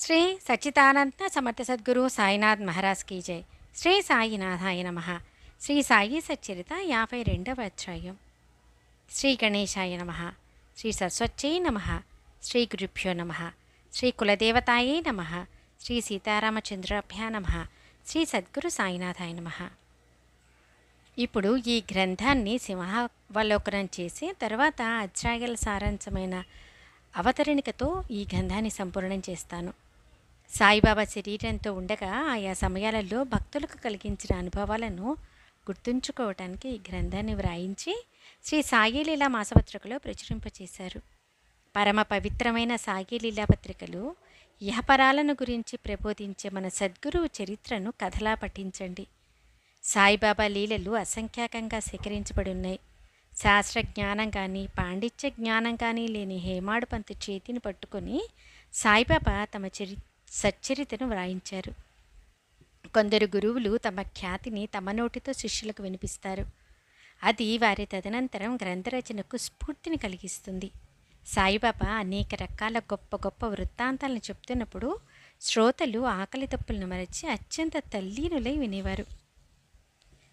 శ్రీ సచ్చిదానంద సమర్థ సద్గురు సాయినాథ్ మహారాజ్ కీ జై. శ్రీ సాయినాథాయ నమ. శ్రీ సాయి సచ్చరిత యాభై రెండవ అధ్యాయం. శ్రీ గణేశాయ నమ. శ్రీ సరస్వత్యై నమ. శ్రీ గురుభ్యో నమ. శ్రీ కులదేవతాయే నమ. శ్రీ సీతారామచంద్రాభ్యా నమ. శ్రీ సద్గురు సాయినాథాయ నమ. ఇప్పుడు ఈ గ్రంథాన్ని సింహావలోకనం చేసి తర్వాత అధ్యాయాల సారాంశమైన అవతరణికతో ఈ గ్రంథాన్ని సంపూర్ణం చేస్తాను. సాయిబాబా శరీరంతో ఉండగా ఆయా సమయాలలో భక్తులకు కలిగించిన అనుభవాలను గుర్తుంచుకోవటానికి ఈ గ్రంథాన్ని వ్రాయించి శ్రీ సాయిలీలా మాసపత్రికలో ప్రచురింపచేశారు. పరమ పవిత్రమైన సాయి లీలా పత్రికలు యహపరాలను గురించి ప్రబోధించే మన సద్గురువు చరిత్రను కథలా పఠించండి. సాయిబాబా లీలలు అసంఖ్యాకంగా సేకరించబడి ఉన్నాయి. శాస్త్ర జ్ఞానం కానీ పాండిత్య జ్ఞానం కానీ లేని హేమాడు పంతు చేతిని పట్టుకొని సాయిబాబా తమ చరి సచ్చరితను వ్రాయించారు. కొందరు గురువులు తమ ఖ్యాతిని తమ నోటితో శిష్యులకు వినిపిస్తారు. అది వారి తదనంతరం గ్రంథరచనకు స్ఫూర్తిని కలిగిస్తుంది. సాయిబాబా అనేక రకాల గొప్ప గొప్ప వృత్తాంతాలను చెప్తున్నప్పుడు శ్రోతలు ఆకలి తప్పులను మరచి అత్యంత తల్లీనులై వినేవారు.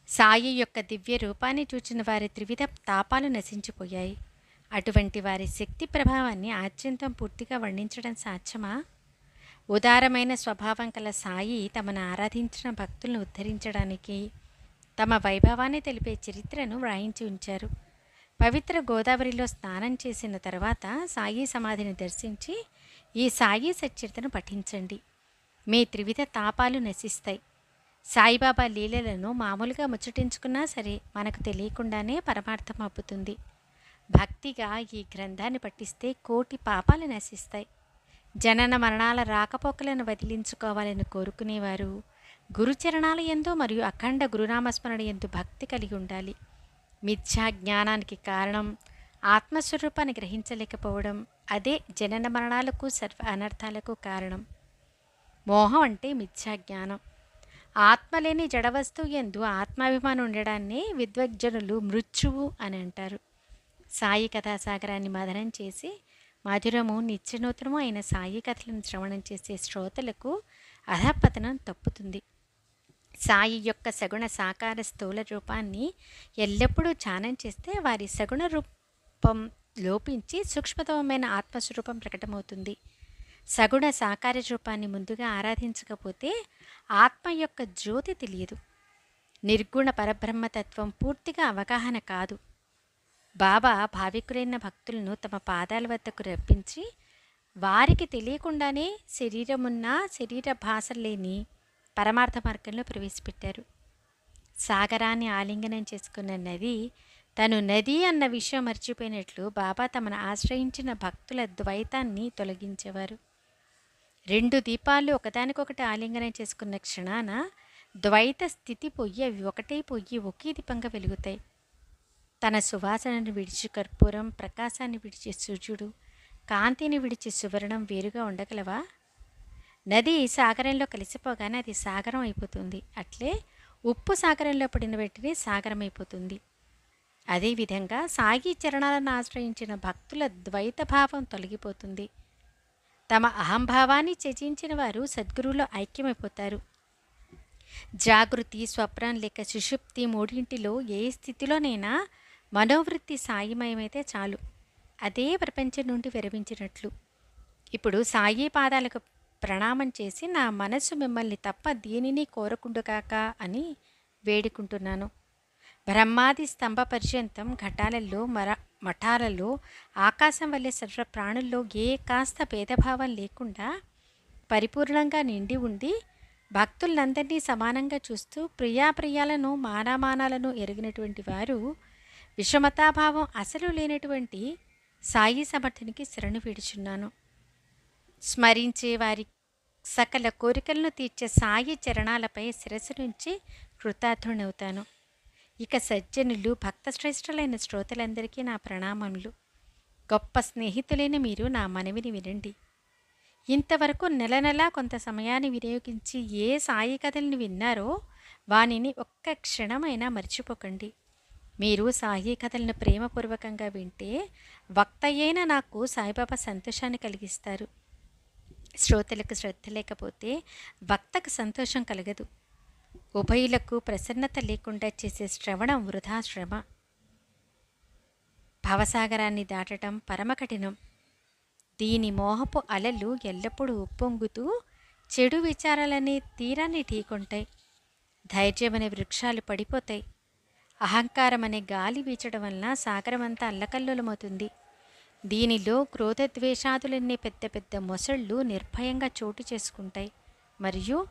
సాయి యొక్క దివ్య రూపాన్ని చూచిన వారి త్రివిధ తాపాలు నశించిపోయాయి. అటువంటి వారి శక్తి ప్రభావాన్ని ఆద్యంతం పూర్తిగా వర్ణించడం సాధ్యమా? ఉదారమైన స్వభావం కల సాయి తమను ఆరాధించిన భక్తులను ఉద్ధరించడానికి తమ వైభవాన్ని తెలిపే చరిత్రను వ్రాయించి ఉంచారు. పవిత్ర గోదావరిలో స్నానం చేసిన తర్వాత సాయి సమాధిని దర్శించి ఈ సాయి సచ్చరితను పఠించండి. మీ త్రివిధ తాపాలు నశిస్తాయి. సాయిబాబా లీలలను మామూలుగా ముచ్చటించుకున్నా సరే మనకు తెలియకుండానే పరమార్థం అబ్బుతుంది. భక్తిగా ఈ గ్రంథాన్ని పఠిస్తే కోటి పాపాలు నశిస్తాయి. జనన మరణాల రాకపోకలను వదిలించుకోవాలని కోరుకునేవారు. గురుచరణాలు ఎందు మరియు అఖండ గురునామస్మరణ ఎందు భక్తి కలిగి ఉండాలి. మిథ్యా జ్ఞానానికి కారణం ఆత్మస్వరూపాన్ని గ్రహించలేకపోవడం అదే జనన మరణాలకు సర్వ అనర్థాలకు కారణం. మోహం అంటే మిథ్యా జ్ఞానం. ఆత్మలేని జడవస్తువు ఎందు ఆత్మాభిమానం ఉండడాన్ని విద్వజ్జనులు మృత్యువు అని అంటారు. సాయి కథాసాగరాన్ని మదనం చేసి మధురము నిత్యనూతనము అయిన సాయి కథలను శ్రవణం చేసే శ్రోతలకు అధపతనం తప్పుతుంది. సాయి యొక్క సగుణ సాకార స్థూల రూపాన్ని ఎల్లప్పుడూ ధ్యానం చేస్తే వారి సగుణ రూపం లోపించి సూక్ష్మతమైన ఆత్మస్వరూపం ప్రకటమవుతుంది. సగుణ సాకార రూపాన్ని ముందుగా ఆరాధించకపోతే ఆత్మ యొక్క జ్యోతి తెలియదు. నిర్గుణ పరబ్రహ్మతత్వం పూర్తిగా అవగాహన కాదు. బాబా భావికులైన భక్తులను తమ పాదాల వద్దకు రప్పించి వారికి తెలియకుండానే శరీరమున్న శరీర భాష లేని పరమార్థ మార్గంలో ప్రవేశపెట్టారు. సాగరాన్ని ఆలింగనం చేసుకున్న నది తను నది అన్న విషయం మర్చిపోయినట్లు బాబా తమను ఆశ్రయించిన భక్తుల ద్వైతాన్ని తొలగించేవారు. రెండు దీపాలు ఒకదానికొకటి ఆలింగనం చేసుకున్న క్షణాన ద్వైత స్థితి పొయ్యి అవి ఒకటే పొయ్యి ఒకే దీపంగా వెలుగుతాయి. తన సువాసనను విడిచి కర్పూరం ప్రకాశాన్ని విడిచి సూర్యుడు కాంతిని విడిచి సువర్ణం వేరుగా ఉండగలవా? నది సాగరంలో కలిసిపోగానే అది సాగరం అయిపోతుంది. అట్లే ఉప్పు సాగరంలో పడిన వెంటనే సాగరం అయిపోతుంది అదేవిధంగా సాగి చరణాలను ఆశ్రయించిన భక్తుల ద్వైత భావం తొలగిపోతుంది. తమ అహంభావాన్ని త్యజించిన వారు సద్గురువులో ఐక్యమైపోతారు. జాగృతి స్వప్నం లేక సుషుప్తి మూడింటిలో ఏ స్థితిలోనైనా మనోవృత్తి సాయిమయమైతే చాలు. అదే ప్రపంచం నుండి విరమించినట్లు. ఇప్పుడు సాయి పాదాలకు ప్రణామం చేసి నా మనసు మిమ్మల్ని తప్ప దేనిని కోరకుండుగాక అని వేడుకుంటున్నాను. బ్రహ్మాది స్తంభ పర్యంతం ఘటాలలో మర మఠాలలో ఆకాశం వల్లే సర్వ ప్రాణుల్లో ఏ కాస్త భేదభావం లేకుండా పరిపూర్ణంగా నిండి ఉండి భక్తులందరినీ సమానంగా చూస్తూ ప్రియాప్రియాలను మానామానాలను ఎరిగినటువంటి వారు విషమతాభావం అసలు లేనటువంటి సాయి సమర్థునికి శరణు విడుచున్నాను. స్మరించే వారి సకల కోరికలను తీర్చే సాయి చరణాలపై శిరస్సు నుంచి కృతార్థునవుతాను ఇక సజ్జనులు భక్త శ్రేష్ఠులైన శ్రోతలందరికీ నా ప్రణామములు. గొప్ప స్నేహితులైన మీరు నా మనవిని వినండి. ఇంతవరకు నెల నెలా కొంత సమయాన్ని వినియోగించి ఏ సాయి కథల్ని విన్నారో వానిని ఒక్క క్షణమైనా మర్చిపోకండి. మీరు సాయి కథలను ప్రేమపూర్వకంగా వింటే వక్త అయిన నాకు సాయిబాబా సంతోషాన్ని కలిగిస్తారు. శ్రోతలకు శ్రద్ధ లేకపోతే వక్తకు సంతోషం కలగదు. ఉభయులకు ప్రసన్నత లేకుండా చేసే శ్రవణం వృధా శ్రమ. భవసాగరాన్ని దాటడం పరమకఠినం. దీని మోహపు అలలు ఎల్లప్పుడూ ఉప్పొంగుతూ చెడు విచారాలనే తీరాన్ని ఢీకొంటాయి. ధైర్యమనే వృక్షాలు పడిపోతాయి. అహంకారం అనే గాలి వీచడం వలన సాగరమంతా అల్లకల్లోలమవుతుంది. దీనిలో క్రోధద్వేషాదులన్నీ పెద్ద పెద్ద మొసళ్ళు నిర్భయంగా చోటు చేసుకుంటాయి. మరియు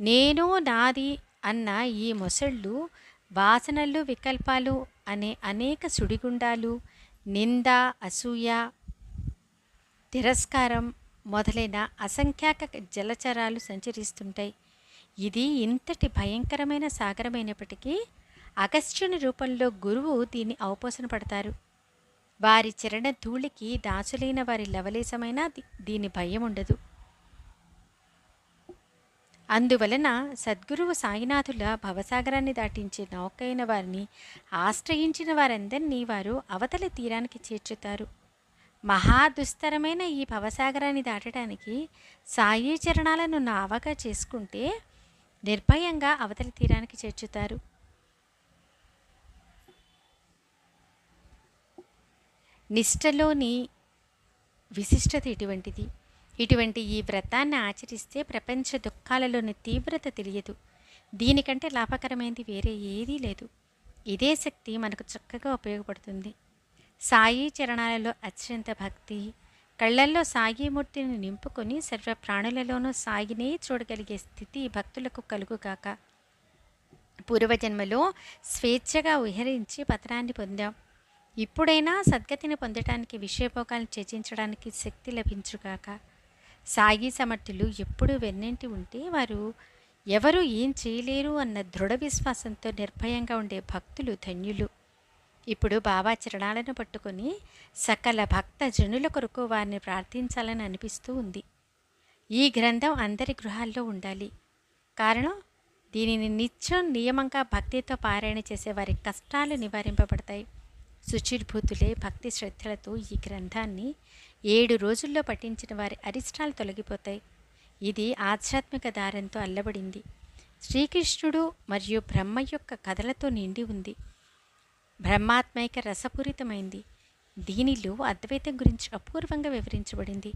నేను నాది అన్న ఈ మొసళ్ళు వాసనలు వికల్పాలు అనే అనేక సుడిగుండాలు నింద అసూయ తిరస్కారం మొదలైన అసంఖ్యాక జలచరాలు సంచరిస్తుంటాయి. ఇది ఇంతటి భయంకరమైన సాగరమైనప్పటికీ అగస్త్యుని రూపంలో గురువు దీన్ని అవపోసన పడతారు. వారి చరణ ధూళికి దాచులైన వారి లవలేశమైన దీని భయం ఉండదు. అందువలన సద్గురువు సాయినాథుల భవసాగరాన్ని దాటించే నౌకైన వారిని ఆశ్రయించిన వారందరినీ వారు అవతలి తీరానికి చేర్చుతారు. మహాదుస్తరమైన ఈ భవసాగరాన్ని దాటడానికి సాయి చరణాలను నావగా చేసుకుంటే నిర్భయంగా అవతలి తీరానికి చేర్చుతారు. నిష్టలోని విశిష్టత ఇటువంటిది. ఇటువంటి ఈ వ్రతాన్ని ఆచరిస్తే ప్రపంచ దుఃఖాలలోని తీవ్రత తెలియదు. దీనికంటే లాభకరమైనది వేరే ఏదీ లేదు. ఇదే శక్తి మనకు చక్కగా ఉపయోగపడుతుంది. సాయి చరణాలలో అత్యంత భక్తి కళ్ళల్లో సాయిమూర్తిని నింపుకొని సర్వ ప్రాణులలోనూ సాయినే చూడగలిగే స్థితి భక్తులకు కలుగుగాక పూర్వజన్మలో స్వేచ్ఛగా విహరించి పత్రాన్ని పొందాం. ఇప్పుడైనా సద్గతిని పొందటానికి విషయభోగాలను చర్చించడానికి శక్తి లభించుగాక సాయి సమర్థులు ఎప్పుడూ వెన్నంటి ఉంటే వారు ఎవరు ఏం చేయలేరు అన్న దృఢ విశ్వాసంతో నిర్భయంగా ఉండే భక్తులు ధన్యులు. ఇప్పుడు బాబా చరణాలను పట్టుకొని సకల భక్త జనుల కొరకు వారిని ప్రార్థించాలని అనిపిస్తూ ఉంది. ఈ గ్రంథం అందరి గృహాల్లో ఉండాలి. కారణం దీనిని నిత్యం నియమంగా భక్తితో పారాయణ చేసే వారి కష్టాలు నివారింపబడతాయి. శుచిర్భూతులే భక్తి శ్రద్ధలతో ఈ గ్రంథాన్ని ఏడు రోజుల్లో పఠించిన వారి అరిష్టాలు తొలగిపోతాయి. ఇది ఆధ్యాత్మిక దారంతో అల్లబడింది. శ్రీకృష్ణుడు మరియు బ్రహ్మ యొక్క కథలతో నిండి ఉంది. బ్రహ్మాత్మైక రసపూరితమైంది. దీనిలో అద్వైతం గురించి అపూర్వంగా వివరించబడింది.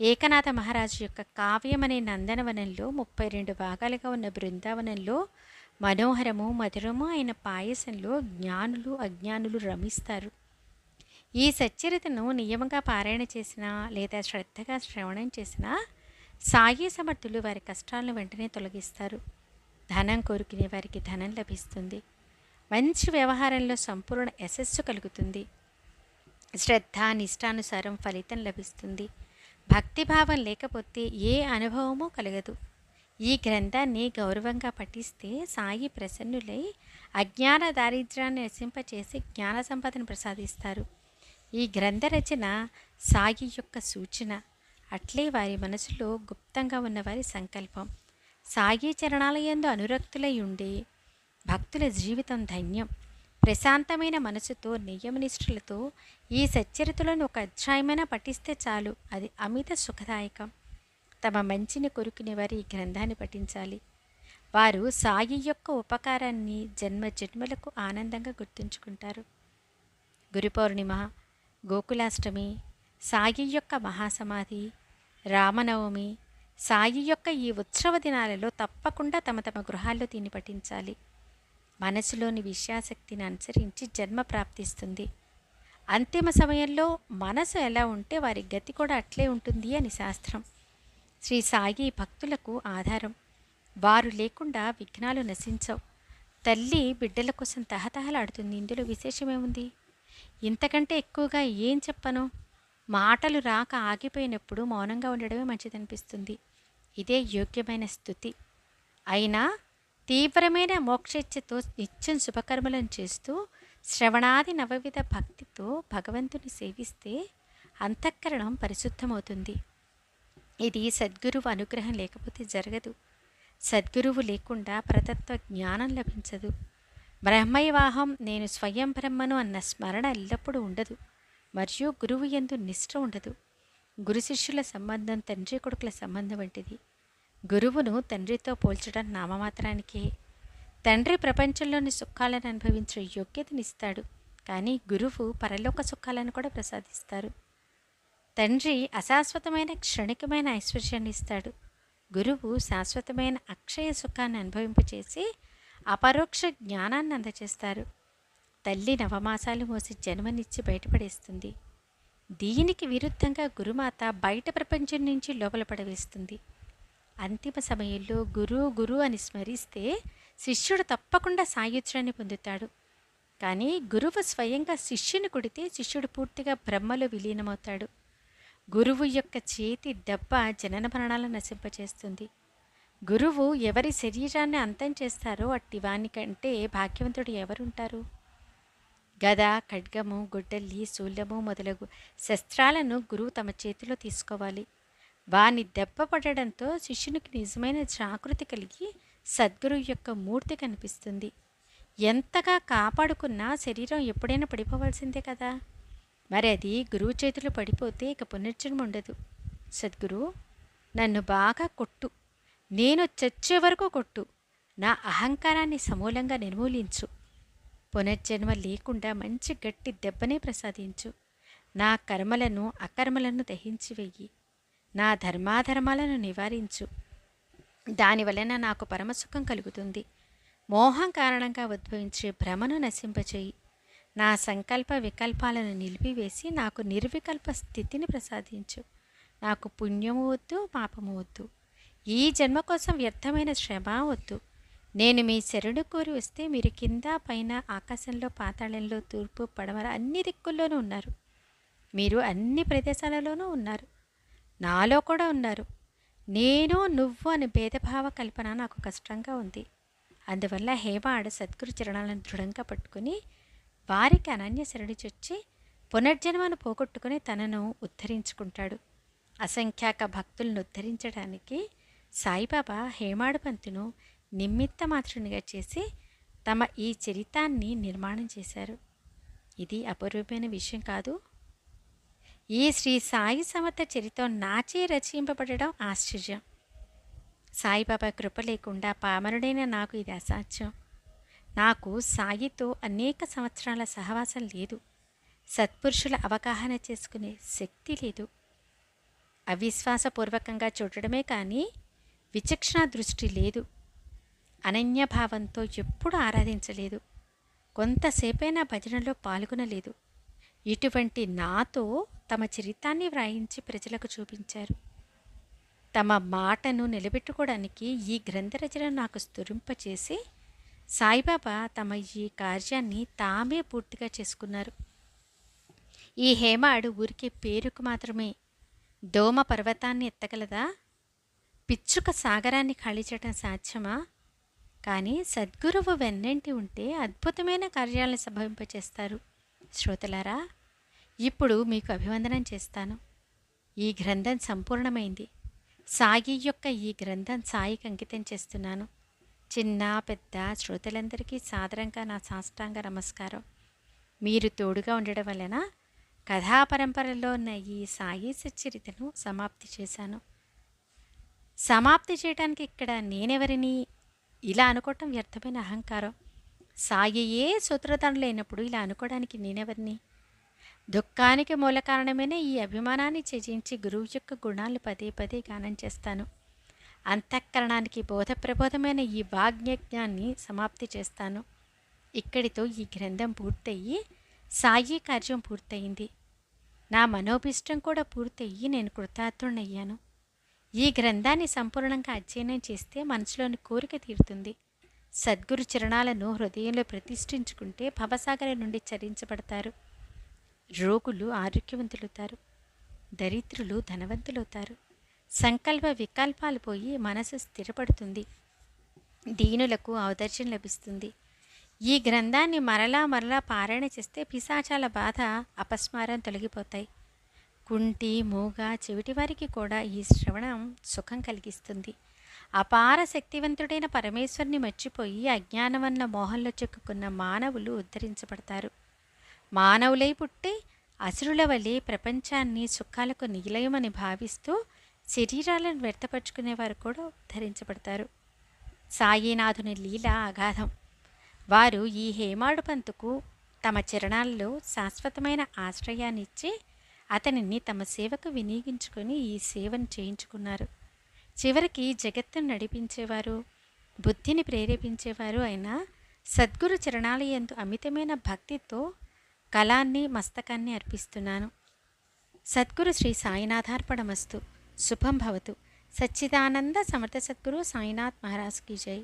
ఏకనాథ మహారాజు యొక్క కావ్యం అనే నందనవనంలో ముప్పై రెండు భాగాలుగా ఉన్న బృందావనంలో మనోహరము మధురము అయిన పాయసంలో జ్ఞానులు అజ్ఞానులు రమిస్తారు. ఈ సచ్చరితను నియమంగా పారాయణ చేసినా లేదా శ్రద్ధగా శ్రవణం చేసినా సాయి సమర్థులు వారి కష్టాలను వెంటనే తొలగిస్తారు. ధనం కోరుకునే వారికి ధనం లభిస్తుంది. మంచి వ్యవహారంలో సంపూర్ణ యశస్సు కలుగుతుంది. శ్రద్ధ నిష్టానుసారం ఫలితం లభిస్తుంది. భక్తిభావం లేకపోతే ఏ అనుభవమూ కలగదు. ఈ గ్రంథాన్ని గౌరవంగా పఠిస్తే సాయి ప్రసన్నులై అజ్ఞాన దారిద్ర్యాన్ని నశింపచేసి జ్ఞాన సంపదను ప్రసాదిస్తారు. ఈ గ్రంథ రచన సాయి యొక్క సూచన. అట్లే వారి మనసులో గుప్తంగా ఉన్న వారి సంకల్పం. సాయి చరణాలయందు అనురక్తులై ఉండే భక్తుల జీవితం ధన్యం. ప్రశాంతమైన మనసుతో నియమనిష్ఠులతో ఈ సచ్చరితలను ఒక అధ్యాయమైన పఠిస్తే చాలు. అది అమిత సుఖదాయకం. తమ మంచిని కొరుకునే వారి ఈ గ్రంథాన్ని పఠించాలి. వారు సాయి యొక్క ఉపకారాన్ని జన్మ జన్మలకు ఆనందంగా గుర్తుంచుకుంటారు. గురు పౌర్ణిమ గోకులాష్టమి సాయి యొక్క మహాసమాధి రామనవమి సాయి యొక్క ఈ ఉత్సవ దినాలలో తప్పకుండా తమ తమ గృహాల్లో దీన్ని పఠించాలి. మనసులోని విషయాశక్తిని అనుసరించి జన్మ ప్రాప్తిస్తుంది. అంతిమ సమయంలో మనసు ఎలా ఉంటే వారి గతి కూడా అట్లే ఉంటుంది అని శాస్త్రం. శ్రీ సాయి భక్తులకు ఆధారం. వారు లేకుండా విఘ్నాలు నశించవు. తల్లి బిడ్డల కోసం తహతహలాడుతుంది. ఇందులో విశేషమేముంది? ఇంతకంటే ఎక్కువగా ఏం చెప్పను? మాటలు రాక ఆగిపోయినప్పుడు మౌనంగా ఉండడమే మంచిదనిపిస్తుంది. ఇదే యోగ్యమైన స్థుతి. అయినా తీవ్రమైన మోక్షేచ్ఛతో నిత్యం శుభకర్మలను చేస్తూ శ్రవణాది నవవిధ భక్తితో భగవంతుని సేవిస్తే అంతఃకరణం పరిశుద్ధమవుతుంది. ఇది సద్గురువు అనుగ్రహం లేకపోతే జరగదు. సద్గురువు లేకుండా పరతత్వ జ్ఞానం లభించదు. బ్రహ్మైవాహం నేను స్వయం బ్రహ్మను అన్న స్మరణ ఎల్లప్పుడూ ఉండదు. మరియు గురువు ఎందు నిష్ఠ ఉండదు. గురు శిష్యుల సంబంధం తండ్రి కొడుకుల సంబంధం వంటిది. గురువును తండ్రితో పోల్చడం నామమాత్రానికే. తండ్రి ప్రపంచంలోని సుఖాలను అనుభవించే యోగ్యతనిస్తాడు. కానీ గురువు పరలోక సుఖాలను కూడా ప్రసాదిస్తారు. తండ్రి అశాశ్వతమైన క్షణికమైన ఐశ్వర్యాన్ని ఇస్తాడు. గురువు శాశ్వతమైన అక్షయ సుఖాన్ని అనుభవింపచేసి అపరోక్ష జ్ఞానాన్ని అందజేస్తారు తల్లి నవమాసాలు మోసి జన్మనిచ్చి బయటపడేస్తుంది. దీనికి విరుద్ధంగా గురుమాత బయట ప్రపంచం నుంచి లోపల పడవేస్తుంది. అంతిమ సమయంలో గురు గురు అని స్మరిస్తే శిష్యుడు తప్పకుండా సాయుధ్యాన్ని పొందుతాడు. కానీ గురువు స్వయంగా శిష్యుని కొడితే శిష్యుడు పూర్తిగా బ్రహ్మలో విలీనమవుతాడు. గురువు యొక్క చేతి దెబ్బ జనన మరణాలను నశింపచేస్తుంది. గురువు ఎవరి శరీరాన్ని అంతం చేస్తారో అట్టి వాని కంటే భాగ్యవంతుడు ఎవరుంటారు? గద ఖడ్గము గుడ్డల్లి శూల్యము మొదలగు శస్త్రాలను గురువు తమ చేతిలో తీసుకోవాలి. వాని దెబ్బ పడడంతో శిష్యునికి నిజమైన జాగృతి కలిగి సద్గురు యొక్క మూర్తి కనిపిస్తుంది. ఎంతగా కాపాడుకున్నా శరీరం ఎప్పుడైనా పడిపోవాల్సిందే కదా? మరి అది గురువు చేతిలో పడిపోతే ఇక పునర్జన్మ ఉండదు. సద్గురు నన్ను బాగా కొట్టు. నేను చచ్చే వరకు కొట్టు. నా అహంకారాన్ని సమూలంగా నిర్మూలించు. పునర్జన్మ లేకుండా మంచి గట్టి దెబ్బనే ప్రసాదించు. నా కర్మలను అకర్మలను దహించి వెయ్యి. నా ధర్మాధర్మాలను నివారించు. దానివలన నాకు పరమసుఖం కలుగుతుంది. మోహం కారణంగా ఉద్భవించే భ్రమను నశింపచేయి నా సంకల్ప వికల్పాలను నిలిపివేసి నాకు నిర్వికల్ప స్థితిని ప్రసాదించు. నాకు పుణ్యము వద్దు పాపము వద్దు. ఈ జన్మ కోసం వ్యర్థమైన శ్రమ వద్దు. నేను మీ శరణు కోరి వస్తే మీరు కింద పైన ఆకాశంలో పాతాళంలో తూర్పు పడమర అన్ని దిక్కుల్లోనూ ఉన్నారు. మీరు అన్ని ప్రదేశాలలోనూ ఉన్నారు. నాలో కూడా ఉన్నారు. నేను నువ్వు అనే భేదభావ కల్పన నాకు కష్టంగా ఉంది. అందువల్ల హేమాడు సద్గురు చరణాలను దృఢంగా పట్టుకుని వారికి అనన్య చొచ్చి పునర్జన్మను పోగొట్టుకుని తనను ఉద్ధరించుకుంటాడు. అసంఖ్యాక భక్తులను ఉద్ధరించడానికి సాయిబాబా హేమాడు పంతును నిమిత్త మాత్రునిగా చేసి తమ ఈ చరితాన్ని నిర్మాణం చేశారు. ఇది అపరూపమైన విషయం కాదు. ఈ శ్రీ సాయి సమర్థ చరితం నాచే రచింపబడడం ఆశ్చర్యం. సాయిబాబా కృప లేకుండా పామరుడైన నాకు ఇది అసాధ్యం. నాకు సాయితో అనేక సంవత్సరాల సహవాసం లేదు. సత్పురుషుల అవగాహన చేసుకునే శక్తి లేదు. అవిశ్వాసపూర్వకంగా చూడడమే కానీ విచక్షణ దృష్టి లేదు. అనన్యభావంతో ఎప్పుడు ఆరాధించలేదు. కొంతసేపైనా భజనలో పాల్గొనలేదు. ఇటువంటి నాతో తమ చరితాన్ని వ్రాయించి ప్రజలకు చూపించారు. తమ మాటను నిలబెట్టుకోవడానికి ఈ గ్రంథ రచన నాకు స్తురింపచేసి సాయిబాబా తమ ఈ కార్యాన్ని తామే పూర్తిగా చేసుకున్నారు. ఈ హేమాడు ఊరికే పేరుకు మాత్రమే దోమ పర్వతాన్ని ఎత్తగలదా? పిచ్చుక సాగరాన్ని ఖాళీ చేయడం సాధ్యమా? కానీ సద్గురువు వెన్నంటి ఉంటే అద్భుతమైన కార్యాలను సంభవింపచేస్తారు. శ్రోతలారా ఇప్పుడు మీకు అభివందనం చేస్తాను. ఈ గ్రంథం సంపూర్ణమైంది. సాయి యొక్క ఈ గ్రంథం సాయికి అంకితం చేస్తున్నాను. చిన్న పెద్ద శ్రోతలందరికీ సాదరంగా నా సాష్టాంగ నమస్కారం. మీరు తోడుగా ఉండడం వలన కథా పరంపరలో ఉన్న ఈ సాయి సచ్చరితను సమాప్తి చేశాను. సమాప్తి చేయడానికి ఇక్కడ నేనెవరిని? ఇలా అనుకోవటం వ్యర్థమైన అహంకారం. సాయియే సూత్రధారులైనప్పుడు ఇలా అనుకోవడానికి నేనెవరిని? దుఃఖానికి మూల కారణమైన ఈ అభిమానాన్ని త్యజించి గురువు యొక్క గుణాలు పదే పదే గానం చేస్తాను. అంతఃకరణానికి బోధప్రబోధమైన ఈ వాజ్ఞజ్ఞాన్ని సమాప్తి చేస్తాను. ఇక్కడితో ఈ గ్రంథం పూర్తయి సాయి కార్యం పూర్తయింది. నా మనోభిష్టం కూడా పూర్తయ్యి నేను కృతార్థుణ్ణయ్యాను. ఈ గ్రంథాన్ని సంపూర్ణంగా అధ్యయనం చేస్తే మనసులోని కోరిక తీరుతుంది. సద్గురు చరణాలను హృదయంలో ప్రతిష్ఠించుకుంటే భవసాగర నుండి చరించబడతారు. రోగులు ఆరోగ్యవంతులవుతారు. దరిద్రులు ధనవంతులవుతారు. సంకల్ప వికల్పాలు పోయి మనసు స్థిరపడుతుంది. దీనులకు ఔదర్యం లభిస్తుంది. ఈ గ్రంథాన్ని మరలా మరలా పారాయణ చేస్తే పిశాచాల బాధ అపస్మారం తొలగిపోతాయి. కుంటి మూగ చెవిటివారికి కూడా ఈ శ్రవణం సుఖం కలిగిస్తుంది. అపార శక్తివంతుడైన పరమేశ్వరుని మర్చిపోయి అజ్ఞానమన్న మోహంలో చిక్కుకున్న మానవులు ఉద్ధరించబడతారు. మానవులై పుట్టి అసురుల వలె ప్రపంచాన్ని సుఖాలకు నిలయమని భావిస్తూ శరీరాలను వ్యర్థపరుచుకునేవారు కూడా ధరించబడతారు. సాయినాథుని లీల అగాధం వారు ఈ హేమాడు పంతుకు తమ చరణాల్లో శాశ్వతమైన ఆశ్రయాన్నిచ్చి అతనిని తమ సేవకు వినియోగించుకొని ఈ సేవను చేయించుకున్నారు. చివరికి జగత్తును నడిపించేవారు బుద్ధిని ప్రేరేపించేవారు అయిన సద్గురు చరణాలయందు అమితమైన భక్తితో కళాన్ని మస్తకాన్ని అర్పిస్తున్నాను. సద్గురు శ్రీ సాయినాథార్పణమస్తు. శుభం భవతు సచ్చిదానంద సమర్థ సద్గురు సాయినాథ్ మహారాజ్ కీ జై